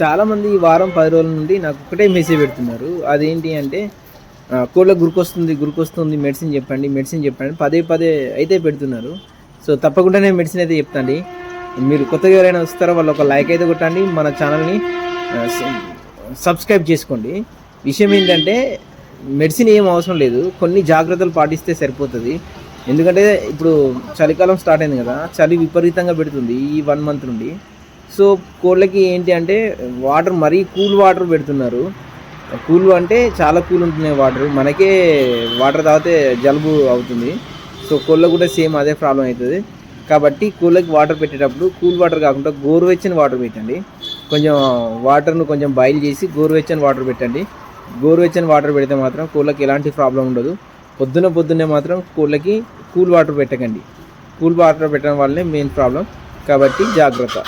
చాలామంది ఈ వారం పది రోజుల నుండి నాకు ఒకటే మెసేజ్ పెడుతున్నారు. అదేంటి అంటే కోళ్ళకు గురికొస్తుంది గురికొస్తుంది మెడిసిన్ చెప్పండి మెడిసిన్ చెప్పండి పదే పదే అయితే పెడుతున్నారు. సో తప్పకుండా నేను మెడిసిన్ అయితే చెప్తాండి. మీరు కొత్తగా ఎవరైనా వస్తారో వాళ్ళు ఒక లైక్ అయితే కొట్టండి మన ఛానల్ని సబ్స్క్రైబ్ చేసుకోండి. విషయం ఏంటంటే మెడిసిన్ ఏం అవసరం లేదు. కొన్ని జాగ్రత్తలు పాటిస్తే సరిపోతుంది. ఎందుకంటే ఇప్పుడు చలికాలం స్టార్ట్ అయింది కదా చలి విపరీతంగా పెడుతుంది ఈ వన్ మంత్ నుండి. సో కోళ్ళకి ఏంటి అంటే వాటర్ మరీ కూల్ వాటర్ పెడుతున్నారు. కూల్ అంటే చాలా కూల్ ఉంటున్నాయి వాటర్. మనకే వాటర్ తాగితే జలుబు అవుతుంది. సో కోళ్ళకు కూడా సేమ్ అదే ప్రాబ్లం అవుతుంది. కాబట్టి కోళ్ళకి వాటర్ పెట్టేటప్పుడు కూల్ వాటర్ కాకుండా గోరువెచ్చని వాటర్ పెట్టండి. కొంచెం వాటర్ను కొంచెం బాయిల్ చేసి గోరువెచ్చని వాటర్ పెట్టండి. గోరువెచ్చని వాటర్ పెడితే మాత్రం కోళ్ళకి ఎలాంటి ప్రాబ్లం ఉండదు. పొద్దున పొద్దున్నే మాత్రం కోళ్ళకి కూల్ వాటర్ పెట్టకండి. కూల్ వాటర్ పెట్టడం వల్లనే మెయిన్ ప్రాబ్లం. కాబట్టి జాగ్రత్త.